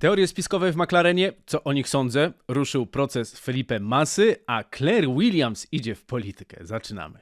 Teorie spiskowe w McLarenie, co o nich sądzę, ruszył proces Felipe Masy, a Claire Williams idzie w politykę. Zaczynamy.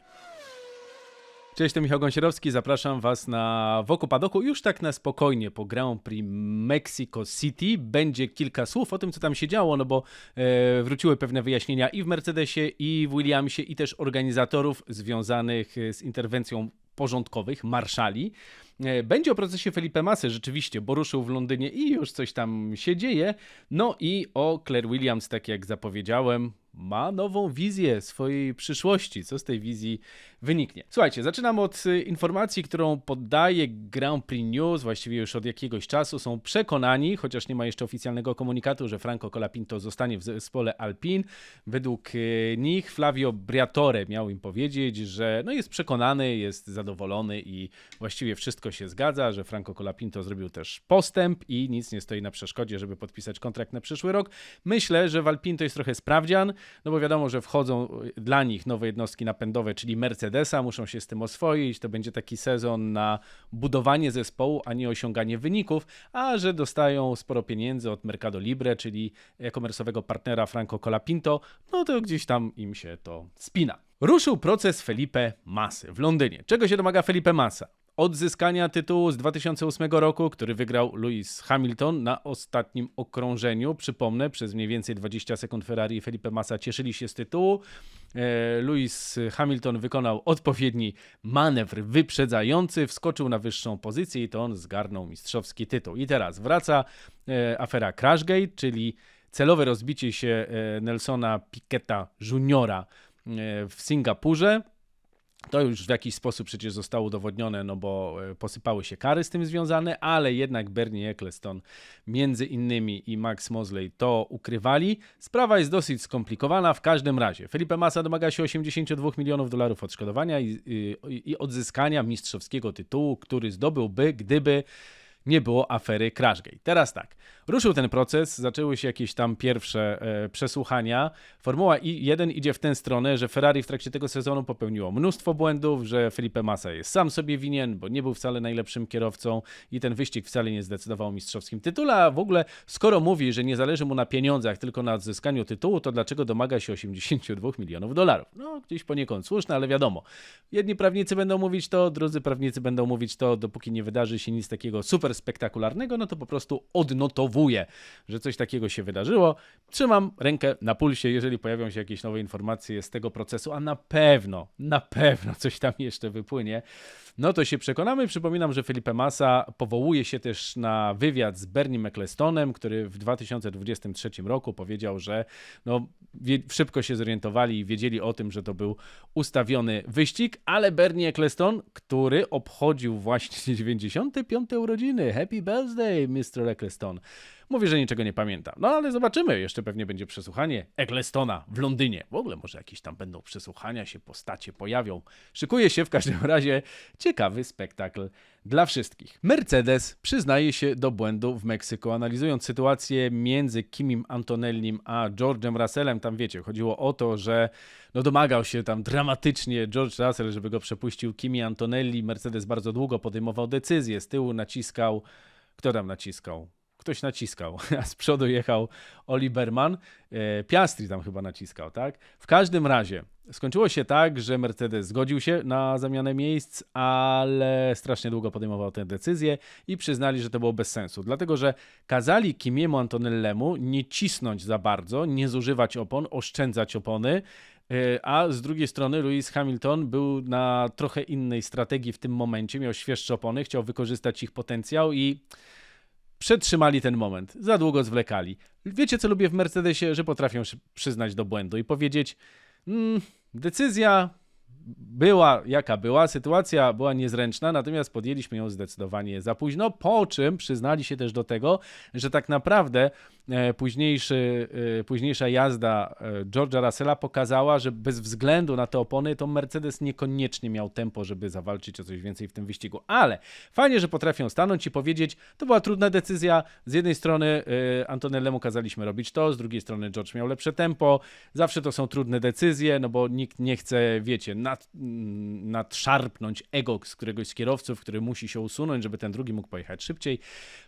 Cześć, to Michał Gąsierowski, zapraszam Was na Wokół Padoku. Już tak na spokojnie po Grand Prix Mexico City będzie kilka słów o tym, co tam się działo, no bo e, wróciły pewne wyjaśnienia i w Mercedesie, i w Williamsie, i też organizatorów związanych z interwencją porządkowych, marszali. E, Będzie o procesie Felipe Masy rzeczywiście, bo ruszył w Londynie i już coś tam się dzieje. No i o Claire Williams, tak jak zapowiedziałem, ma nową wizję swojej przyszłości. Co z tej wizji wyniknie? Słuchajcie, zaczynam od y, informacji, którą podaje Grand Prix News, właściwie już od jakiegoś czasu. Są przekonani, chociaż nie ma jeszcze oficjalnego komunikatu, że Franco Colapinto zostanie w zespole Alpine. Według y, nich Flavio Briatore miał im powiedzieć, że no jest przekonany, jest zadowolony i właściwie wszystko się zgadza, że Franco Colapinto zrobił też postęp i nic nie stoi na przeszkodzie, żeby podpisać kontrakt na przyszły rok. Myślę, że w Alpine to jest trochę sprawdzian, no bo wiadomo, że wchodzą y, dla nich nowe jednostki napędowe, czyli Mercedesa, muszą się z tym oswoić. To będzie taki sezon na budowanie zespołu, a nie osiąganie wyników, a że dostają sporo pieniędzy od Mercado Libre, czyli e-commerce'owego partnera Franco Colapinto, no to gdzieś tam im się to spina. Ruszył proces Felipe Masy w Londynie. Czego się domaga Felipe Massa? Odzyskania tytułu z 2008 roku, który wygrał Lewis Hamilton na ostatnim okrążeniu. Przypomnę, przez mniej więcej 20 sekund Ferrari i Felipe Massa cieszyli się z tytułu. E, Lewis Hamilton wykonał odpowiedni manewr wyprzedzający, wskoczył na wyższą pozycję i to on zgarnął mistrzowski tytuł. I teraz wraca e, afera Crashgate, czyli celowe rozbicie się e, Nelsona Piqueta Juniora w Singapurze. To już w jakiś sposób przecież zostało udowodnione, no bo e, posypały się kary z tym związane, ale jednak Bernie Eccleston między innymi i Max Mosley to ukrywali. Sprawa jest dosyć skomplikowana w każdym razie. Felipe Massa domaga się 82 milionów dolarów odszkodowania i, i, i odzyskania mistrzowskiego tytułu, który zdobyłby, gdyby nie było afery Crashgate. Teraz tak, ruszył ten proces, zaczęły się jakieś tam pierwsze e, przesłuchania. Formuła 1 idzie w tę stronę, że Ferrari w trakcie tego sezonu popełniło mnóstwo błędów, że Felipe Massa jest sam sobie winien, bo nie był wcale najlepszym kierowcą i ten wyścig wcale nie zdecydował o mistrzowskim tytule, a w ogóle skoro mówi, że nie zależy mu na pieniądzach, tylko na odzyskaniu tytułu, to dlaczego domaga się 82 milionów dolarów? No, gdzieś poniekąd słuszne, ale wiadomo. Jedni prawnicy będą mówić to, drudzy prawnicy będą mówić to, dopóki nie wydarzy się nic takiego super spektakularnego, no to po prostu odnotowuję, że coś takiego się wydarzyło. Trzymam rękę na pulsie, jeżeli pojawią się jakieś nowe informacje z tego procesu, a na pewno, na pewno coś tam jeszcze wypłynie, no to się przekonamy. Przypominam, że Felipe Massa powołuje się też na wywiad z Bernie Ecclestonem, który w 2023 roku powiedział, że no, szybko się zorientowali i wiedzieli o tym, że to był ustawiony wyścig, ale Bernie Eccleston, który obchodził właśnie 95. urodziny, happy birthday, Mr. Eccleston, mówi, że niczego nie pamięta. No ale zobaczymy, jeszcze pewnie będzie przesłuchanie Ecclestona w Londynie. W ogóle może jakieś tam będą przesłuchania, się postacie pojawią. Szykuje się w każdym razie ciekawy spektakl dla wszystkich. Mercedes przyznaje się do błędu w Meksyku, analizując sytuację między Kimim Antonellim a George'em Russellem. Tam wiecie, chodziło o to, że no domagał się tam dramatycznie George Russell, żeby go przepuścił Kimi Antonelli. Mercedes bardzo długo podejmował decyzję, z tyłu naciskał. Kto tam naciskał? Ktoś naciskał, a z przodu jechał Oli Berman, e, Piastri tam chyba naciskał, tak? W każdym razie skończyło się tak, że Mercedes zgodził się na zamianę miejsc, ale strasznie długo podejmował tę decyzję i przyznali, że to było bez sensu, dlatego że kazali Kimiemu Antonellemu nie cisnąć za bardzo, nie zużywać opon, oszczędzać opony, e, a z drugiej strony Lewis Hamilton był na trochę innej strategii w tym momencie, miał świeższe opony, chciał wykorzystać ich potencjał i przetrzymali ten moment, za długo zwlekali. Wiecie, co lubię w Mercedesie? Że potrafią przyznać do błędu i powiedzieć: mm, decyzja była jaka była, sytuacja była niezręczna, natomiast podjęliśmy ją zdecydowanie za późno, po czym przyznali się też do tego, że tak naprawdę e, późniejszy, e, późniejsza jazda e, George'a Russella pokazała, że bez względu na te opony, to Mercedes niekoniecznie miał tempo, żeby zawalczyć o coś więcej w tym wyścigu. Ale fajnie, że potrafią stanąć i powiedzieć, to była trudna decyzja. Z jednej strony Antonellemu kazaliśmy robić to, z drugiej strony George miał lepsze tempo. Zawsze to są trudne decyzje, no bo nikt nie chce, wiecie, nad, nadszarpnąć ego z któregoś z kierowców, który musi się usunąć, żeby ten drugi mógł pojechać szybciej.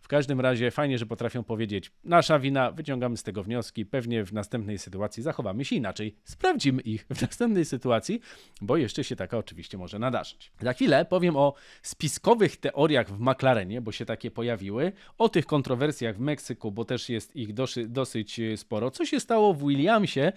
W każdym razie fajnie, że potrafią powiedzieć, nasza wina, wyciągamy z tego wnioski, pewnie w następnej sytuacji zachowamy się inaczej, sprawdzimy ich w następnej sytuacji, bo jeszcze się taka oczywiście może nadarzyć. Za chwilę powiem o spiskowych teoriach w McLarenie, bo się takie pojawiły, o tych kontrowersjach w Meksyku, bo też jest ich dosyć e, sporo. Co się stało w Williamsie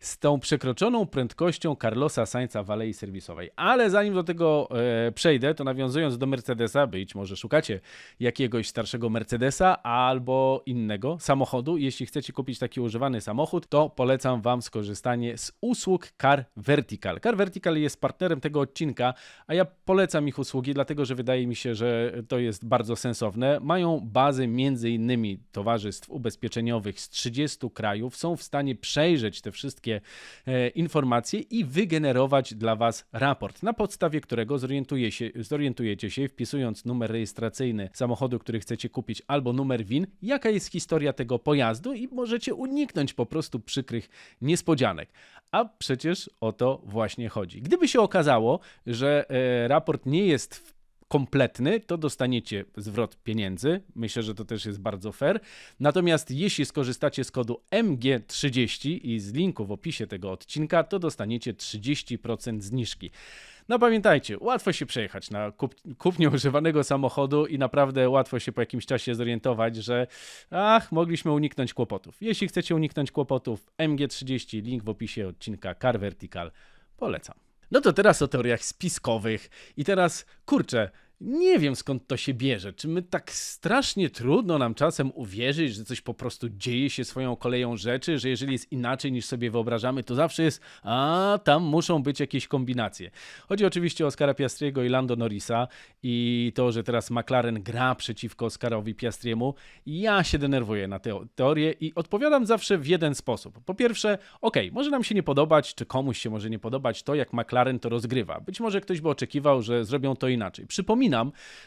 z tą przekroczoną prędkością Carlosa Sainza w alei serwisowej. Ale zanim do tego e, przejdę, to nawiązując do Mercedesa, być może szukacie jakiegoś starszego Mercedesa albo innego samochodu. Jeśli chcecie kupić taki używany samochód, to polecam Wam skorzystanie z usług Car Vertical. Car Vertical jest partnerem tego odcinka, a ja polecam ich usługi, dlatego że wydaje mi się, że to jest bardzo sensowne. Mają bazy między innymi towarzystw ubezpieczeniowych z 30 krajów, są w stanie przejrzeć te wszystkie e, informacje i wygenerować dla Was raport, na podstawie którego zorientuje się, zorientujecie się, wpisując numer rejestracyjny samochodu, który chcecie kupić, albo numer WIN, jaka jest historia tego pojazdu i możecie uniknąć po prostu przykrych niespodzianek. A przecież o to właśnie chodzi. Gdyby się okazało, że e, raport nie jest w kompletny, to dostaniecie zwrot pieniędzy. Myślę, że to też jest bardzo fair. Natomiast jeśli skorzystacie z kodu MG30 i z linku w opisie tego odcinka, to dostaniecie 30% zniżki. No pamiętajcie, łatwo się przejechać na kup, kupnie używanego samochodu i naprawdę łatwo się po jakimś czasie zorientować, że ach, mogliśmy uniknąć kłopotów. Jeśli chcecie uniknąć kłopotów, MG30, link w opisie odcinka Car Vertical, polecam. No to teraz o teoriach spiskowych. I teraz, kurczę, nie wiem skąd to się bierze. Czy my tak strasznie trudno nam czasem uwierzyć, że coś po prostu dzieje się swoją koleją rzeczy, że jeżeli jest inaczej niż sobie wyobrażamy, to zawsze jest, a tam muszą być jakieś kombinacje. Chodzi oczywiście o Oscara Piastriego i Lando Norrisa i to, że teraz McLaren gra przeciwko Oscarowi Piastriemu. Ja się denerwuję na tę teorię i odpowiadam zawsze w jeden sposób. Po pierwsze, ok, może nam się nie podobać, czy komuś się może nie podobać to, jak McLaren to rozgrywa. Być może ktoś by oczekiwał, że zrobią to inaczej. Przypominam,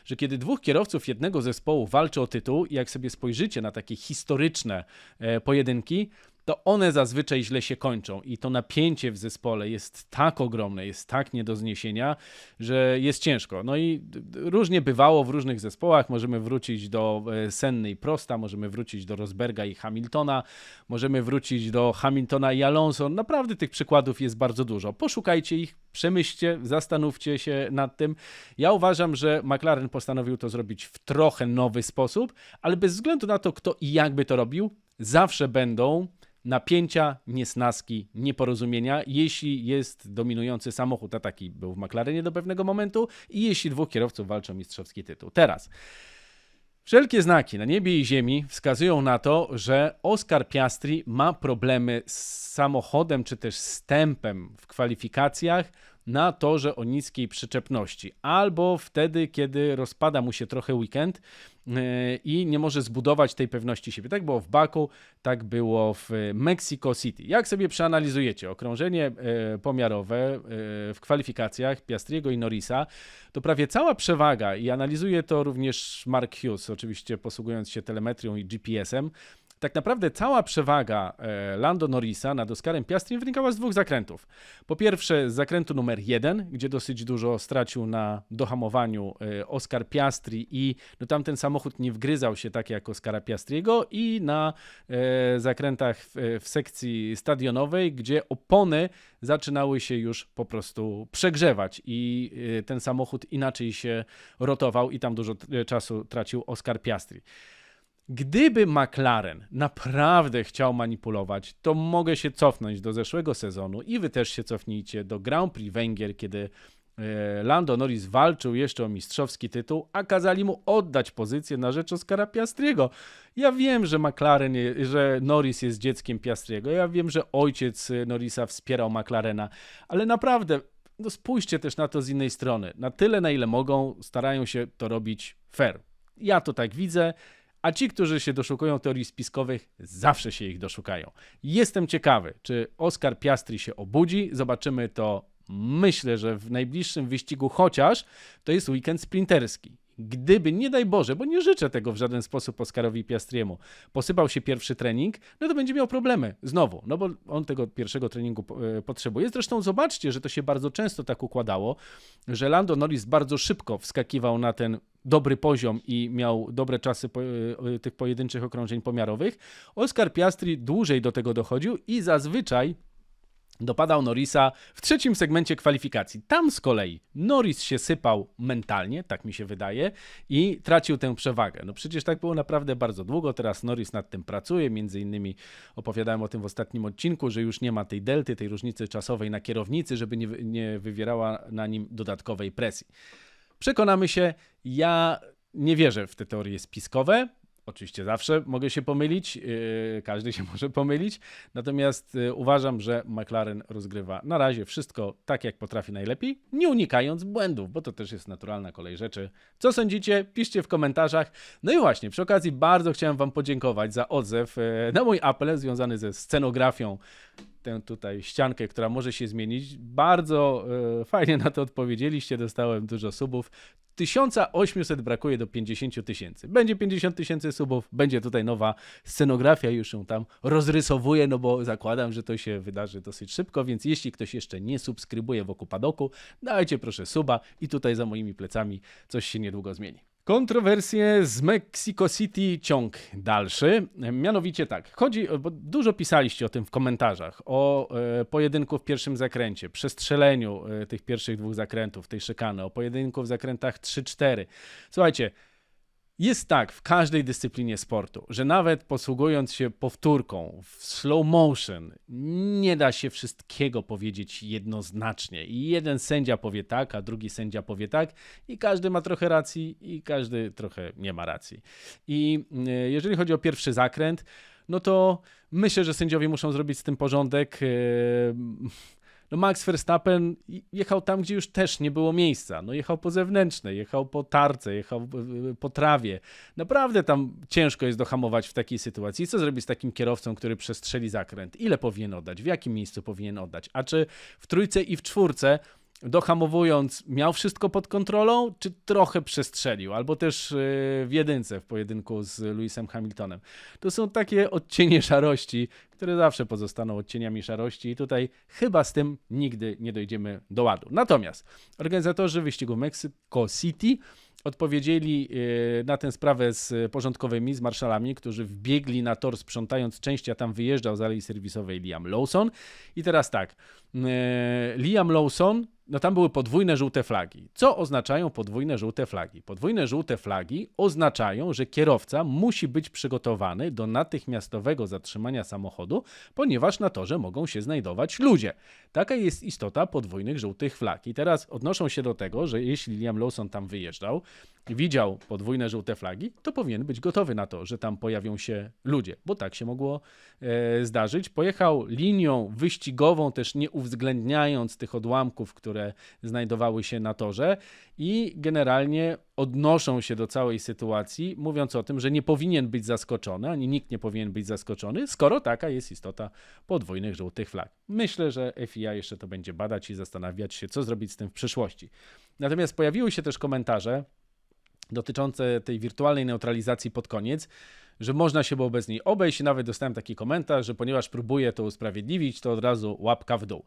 że kiedy dwóch kierowców jednego zespołu walczy o tytuł, i jak sobie spojrzycie na takie historyczne e, pojedynki, to one zazwyczaj źle się kończą i to napięcie w zespole jest tak ogromne, jest tak nie do zniesienia, że jest ciężko. No i różnie bywało w różnych zespołach. Możemy wrócić do e, Senny i Prosta, możemy wrócić do Rosberga i Hamiltona, możemy wrócić do Hamiltona i Alonso. Naprawdę tych przykładów jest bardzo dużo. Poszukajcie ich, przemyślcie, zastanówcie się nad tym. Ja uważam, że McLaren postanowił to zrobić w trochę nowy sposób, ale bez względu na to, kto i jak by to robił, zawsze będą napięcia, niesnaski, nieporozumienia, jeśli jest dominujący samochód, a taki był w McLarenie do pewnego momentu, i jeśli dwóch kierowców walczą mistrzowski tytuł. Teraz. Wszelkie znaki na niebie i ziemi wskazują na to, że Oscar Piastri ma problemy z samochodem czy też z tempem w kwalifikacjach na torze o niskiej przyczepności, albo wtedy, kiedy rozpada mu się trochę weekend e, i nie może zbudować tej pewności siebie. Tak było w Baku, tak było w Mexico City. Jak sobie przeanalizujecie okrążenie e, pomiarowe e, w kwalifikacjach Piastriego i Norrisa, to prawie cała przewaga, i analizuje to również Mark Hughes, oczywiście posługując się telemetrią i GPS-em, tak naprawdę cała przewaga e, Lando Norrisa nad Oscarem Piastrim wynikała z dwóch zakrętów. Po pierwsze z zakrętu numer jeden, gdzie dosyć dużo stracił na dohamowaniu e, Oscar Piastri i no tamten samochód nie wgryzał się tak jak Oscara Piastriego i na e, zakrętach w, w sekcji stadionowej, gdzie opony zaczynały się już po prostu przegrzewać i ten samochód inaczej się rotował i tam dużo czasu tracił Oscar Piastri. Gdyby McLaren naprawdę chciał manipulować, to mogę się cofnąć do zeszłego sezonu i wy też się cofnijcie do Grand Prix Węgier, kiedy e, Lando Norris walczył jeszcze o mistrzowski tytuł, a kazali mu oddać pozycję na rzecz Oscara Piastriego. Ja wiem, że McLaren, że Norris jest dzieckiem Piastriego, ja wiem, że ojciec Norrisa wspierał McLarena, ale naprawdę no spójrzcie też na to z innej strony. Na tyle, na ile mogą, starają się to robić fair. Ja to tak widzę A ci, którzy się doszukują teorii spiskowych, zawsze się ich doszukają. Jestem ciekawy, czy Oscar Piastri się obudzi. Zobaczymy to, myślę, że w najbliższym wyścigu, chociaż to jest weekend sprinterski. Gdyby, nie daj Boże, bo nie życzę tego w żaden sposób Oskarowi Piastriemu, posypał się pierwszy trening, no to będzie miał problemy znowu, no bo on tego pierwszego treningu e, potrzebuje. Zresztą zobaczcie, że to się bardzo często tak układało, że Lando Norris bardzo szybko wskakiwał na ten dobry poziom i miał dobre czasy po, e, tych pojedynczych okrążeń pomiarowych. Oskar Piastri dłużej do tego dochodził i zazwyczaj dopadał Norrisa w trzecim segmencie kwalifikacji. Tam z kolei Norris się sypał mentalnie, tak mi się wydaje, i tracił tę przewagę. No przecież tak było naprawdę bardzo długo. Teraz Norris nad tym pracuje. Między innymi opowiadałem o tym w ostatnim odcinku, że już nie ma tej delty, tej różnicy czasowej na kierownicy, żeby nie, nie wywierała na nim dodatkowej presji. Przekonamy się, ja nie wierzę w te teorie spiskowe. Oczywiście zawsze mogę się pomylić, yy, każdy się może pomylić, natomiast yy, uważam, że McLaren rozgrywa na razie wszystko tak, jak potrafi najlepiej, nie unikając błędów, bo to też jest naturalna kolej rzeczy. Co sądzicie? Piszcie w komentarzach. No i właśnie, przy okazji bardzo chciałem Wam podziękować za odzew yy, na mój apel związany ze scenografią tę tutaj ściankę, która może się zmienić. Bardzo fajnie na to odpowiedzieliście, dostałem dużo subów. 1800 brakuje do 50 tysięcy. Będzie 50 tysięcy subów, będzie tutaj nowa scenografia, już ją tam rozrysowuję, no bo zakładam, że to się wydarzy dosyć szybko, więc jeśli ktoś jeszcze nie subskrybuje wokół padoku, dajcie proszę suba i tutaj za moimi plecami coś się niedługo zmieni. Kontrowersje z Mexico City ciąg dalszy. Mianowicie tak, chodzi, bo dużo pisaliście o tym w komentarzach, o e, pojedynku w pierwszym zakręcie, przestrzeleniu e, tych pierwszych dwóch zakrętów, tej szykany, o pojedynku w zakrętach 3-4. Słuchajcie, jest tak w każdej dyscyplinie sportu, że nawet posługując się powtórką w slow motion, nie da się wszystkiego powiedzieć jednoznacznie. I jeden sędzia powie tak, a drugi sędzia powie tak, i każdy ma trochę racji, i każdy trochę nie ma racji. I e, jeżeli chodzi o pierwszy zakręt, no to myślę, że sędziowie muszą zrobić z tym porządek. No Max Verstappen jechał tam, gdzie już też nie było miejsca. No jechał po zewnętrznej, jechał po tarce, jechał po trawie. Naprawdę tam ciężko jest dohamować w takiej sytuacji. Co zrobić z takim kierowcą, który przestrzeli zakręt? Ile powinien oddać? W jakim miejscu powinien oddać? A czy w trójce i w czwórce dohamowując, miał wszystko pod kontrolą, czy trochę przestrzelił, albo też e, w jedynce w pojedynku z Lewisem Hamiltonem. To są takie odcienie szarości, które zawsze pozostaną odcieniami szarości i tutaj chyba z tym nigdy nie dojdziemy do ładu. Natomiast organizatorzy wyścigu Mexico City odpowiedzieli e, na tę sprawę z porządkowymi, z marszalami, którzy wbiegli na tor sprzątając część, a tam wyjeżdżał z alei serwisowej Liam Lawson. I teraz tak, e, Liam Lawson no tam były podwójne żółte flagi. Co oznaczają podwójne żółte flagi? Podwójne żółte flagi oznaczają, że kierowca musi być przygotowany do natychmiastowego zatrzymania samochodu, ponieważ na torze mogą się znajdować ludzie. Taka jest istota podwójnych żółtych flag. I teraz odnoszą się do tego, że jeśli Liam Lawson tam wyjeżdżał, widział podwójne żółte flagi, to powinien być gotowy na to, że tam pojawią się ludzie, bo tak się mogło e, zdarzyć. Pojechał linią wyścigową, też nie uwzględniając tych odłamków, które znajdowały się na torze i generalnie odnoszą się do całej sytuacji, mówiąc o tym, że nie powinien być zaskoczony, ani nikt nie powinien być zaskoczony, skoro taka jest istota podwójnych żółtych flag. Myślę, że FIA jeszcze to będzie badać i zastanawiać się, co zrobić z tym w przyszłości. Natomiast pojawiły się też komentarze, dotyczące tej wirtualnej neutralizacji pod koniec, że można się było bez niej obejść. Nawet dostałem taki komentarz, że ponieważ próbuję to usprawiedliwić, to od razu łapka w dół.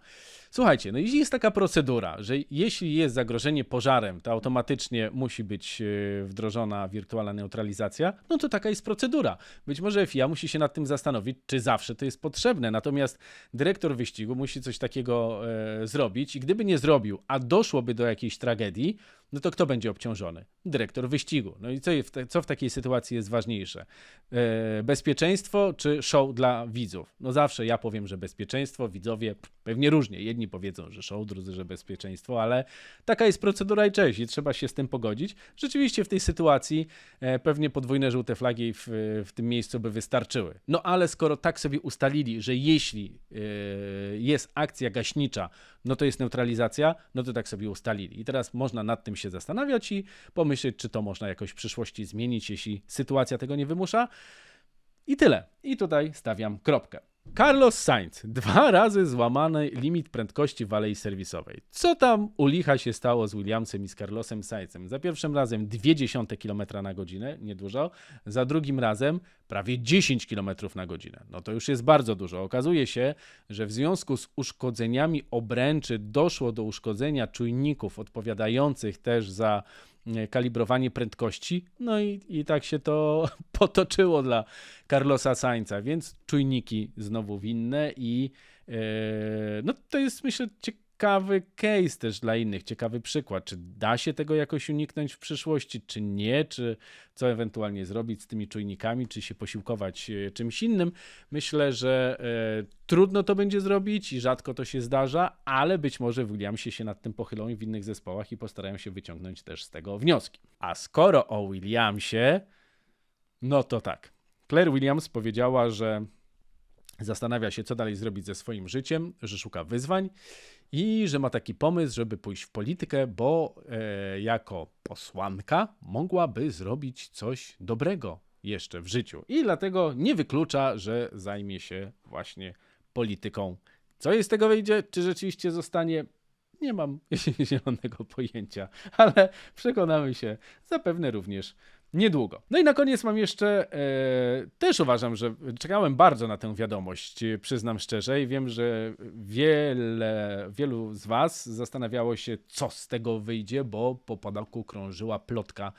Słuchajcie, no jeśli jest taka procedura, że jeśli jest zagrożenie pożarem, to automatycznie musi być e, wdrożona wirtualna neutralizacja, no to taka jest procedura. Być może FIA musi się nad tym zastanowić, czy zawsze to jest potrzebne. Natomiast dyrektor wyścigu musi coś takiego e, zrobić i gdyby nie zrobił, a doszłoby do jakiejś tragedii, no to kto będzie obciążony? Dyrektor wyścigu. No i co w, co w takiej sytuacji jest ważniejsze? E, bezpieczeństwo czy show dla widzów? No zawsze ja powiem, że bezpieczeństwo, widzowie Pewnie różnie. Jedni powiedzą, że show, drudzy, że bezpieczeństwo, ale taka jest procedura i cześć i trzeba się z tym pogodzić. Rzeczywiście w tej sytuacji e, pewnie podwójne żółte flagi w, w tym miejscu by wystarczyły. No ale skoro tak sobie ustalili, że jeśli e, jest akcja gaśnicza, no to jest neutralizacja, no to tak sobie ustalili. I teraz można nad tym się zastanawiać i pomyśleć, czy to można jakoś w przyszłości zmienić, jeśli sytuacja tego nie wymusza. I tyle. I tutaj stawiam kropkę. Carlos Sainz. Dwa razy złamany limit prędkości w alei serwisowej. Co tam u licha się stało z Williamsem i z Carlosem Sainzem? Za pierwszym razem 0,2 km na godzinę, niedużo. Za drugim razem prawie 10 km na godzinę. No to już jest bardzo dużo. Okazuje się, że w związku z uszkodzeniami obręczy doszło do uszkodzenia czujników odpowiadających też za kalibrowanie prędkości. No i, i tak się to potoczyło dla Carlosa Sainza, więc czujniki znowu winne i e, no to jest myślę ciekawy case też dla innych, ciekawy przykład. Czy da się tego jakoś uniknąć w przyszłości, czy nie, czy co ewentualnie zrobić z tymi czujnikami, czy się posiłkować e, czymś innym. Myślę, że e, trudno to będzie zrobić i rzadko to się zdarza, ale być może Williamsie się nad tym pochylą i w innych zespołach i postarają się wyciągnąć też z tego wnioski. A skoro o Williamsie, no to tak. Claire Williams powiedziała, że zastanawia się, co dalej zrobić ze swoim życiem, że szuka wyzwań i że ma taki pomysł, żeby pójść w politykę, bo e, jako posłanka mogłaby zrobić coś dobrego jeszcze w życiu. I dlatego nie wyklucza, że zajmie się właśnie polityką. Co jej z tego wyjdzie? Czy rzeczywiście zostanie? Nie mam zielonego pojęcia, ale przekonamy się zapewne również niedługo. No i na koniec mam jeszcze, e, też uważam, że czekałem bardzo na tę wiadomość, e, przyznam szczerze, i wiem, że wiele, wielu z Was zastanawiało się, co z tego wyjdzie, bo po podaku krążyła plotka,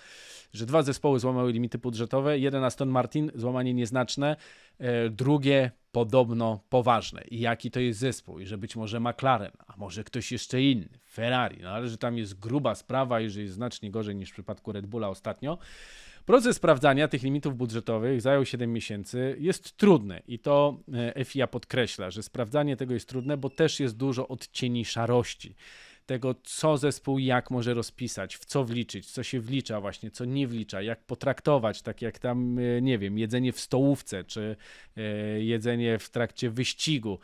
że dwa zespoły złamały limity budżetowe, jeden Aston Martin, złamanie nieznaczne, drugie podobno poważne. I jaki to jest zespół, i że być może McLaren, a może ktoś jeszcze inny, Ferrari, no ale że tam jest gruba sprawa i że jest znacznie gorzej niż w przypadku Red Bulla ostatnio. Proces sprawdzania tych limitów budżetowych zajął 7 miesięcy. Jest trudny i to e, FIA podkreśla, że sprawdzanie tego jest trudne, bo też jest dużo odcieni szarości tego, co zespół jak może rozpisać, w co wliczyć, co się wlicza właśnie, co nie wlicza, jak potraktować, tak jak tam, e, nie wiem, jedzenie w stołówce, czy e, jedzenie w trakcie wyścigu.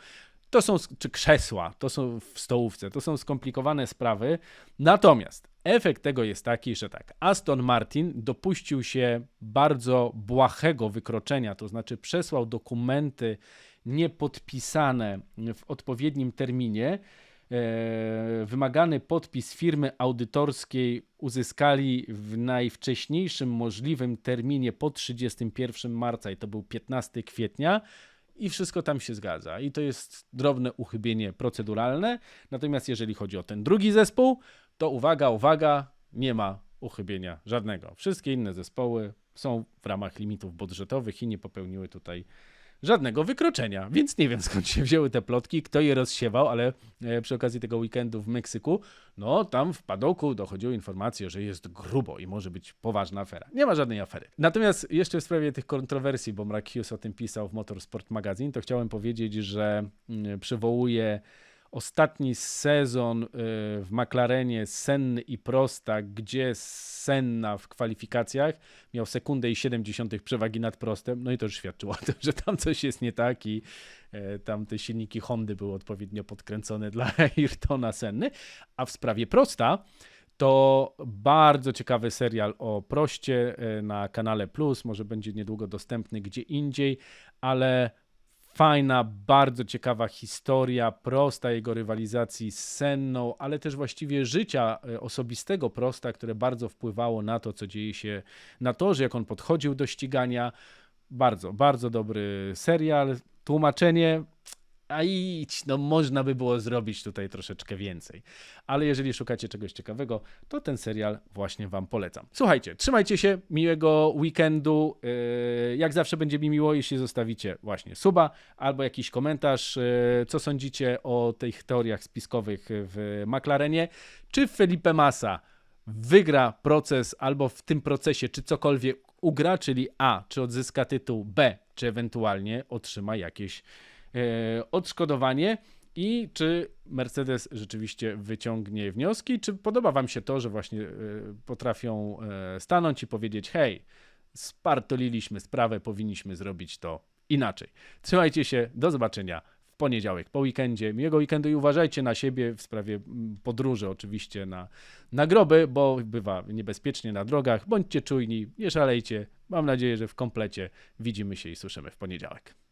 To są, czy krzesła, to są w stołówce, to są skomplikowane sprawy. Natomiast efekt tego jest taki, że tak, Aston Martin dopuścił się bardzo błahego wykroczenia, to znaczy przesłał dokumenty niepodpisane w odpowiednim terminie. E, wymagany podpis firmy audytorskiej uzyskali w najwcześniejszym możliwym terminie po 31 marca i to był 15 kwietnia i wszystko tam się zgadza. I to jest drobne uchybienie proceduralne. Natomiast jeżeli chodzi o ten drugi zespół, to uwaga, uwaga, nie ma uchybienia żadnego. Wszystkie inne zespoły są w ramach limitów budżetowych i nie popełniły tutaj żadnego wykroczenia. Więc nie wiem skąd się wzięły te plotki, kto je rozsiewał, ale e, przy okazji tego weekendu w Meksyku, no tam w padoku dochodziły informacje, że jest grubo i może być poważna afera. Nie ma żadnej afery. Natomiast jeszcze w sprawie tych kontrowersji, bo Mark Hughes o tym pisał w Motorsport Magazine, to chciałem powiedzieć, że mm, przywołuje ostatni sezon y, w McLarenie Senny i Prosta, gdzie Senna w kwalifikacjach miał sekundę i 70 przewagi nad Prostem, no i to już świadczyło o tym, że tam coś jest nie tak i e, tam te silniki Hondy były odpowiednio podkręcone dla Ayrtona Senny, a w sprawie Prosta to bardzo ciekawy serial o proście e, na kanale Plus, może będzie niedługo dostępny gdzie indziej, ale fajna, bardzo ciekawa historia, prosta jego rywalizacji z Senną, ale też właściwie życia e, osobistego prosta, które bardzo wpływało na to, co dzieje się na torze, jak on podchodził do ścigania. Bardzo, bardzo dobry serial. Tłumaczenie a idź, no można by było zrobić tutaj troszeczkę więcej. Ale jeżeli szukacie czegoś ciekawego, to ten serial właśnie Wam polecam. Słuchajcie, trzymajcie się, miłego weekendu. Yy, jak zawsze będzie mi miło, jeśli zostawicie właśnie suba albo jakiś komentarz, yy, co sądzicie o tych teoriach spiskowych w McLarenie, czy Felipe Massa wygra proces albo w tym procesie, czy cokolwiek ugra, czyli A, czy odzyska tytuł, B, czy ewentualnie otrzyma jakieś odszkodowanie. I czy Mercedes rzeczywiście wyciągnie wnioski? Czy podoba Wam się to, że właśnie e, potrafią e, stanąć i powiedzieć: hej, spartoliliśmy sprawę, powinniśmy zrobić to inaczej. Trzymajcie się, do zobaczenia w poniedziałek po weekendzie. Miłego weekendu i uważajcie na siebie w sprawie podróży, oczywiście na, na groby, bo bywa niebezpiecznie na drogach. Bądźcie czujni, nie szalejcie. Mam nadzieję, że w komplecie widzimy się i słyszymy w poniedziałek.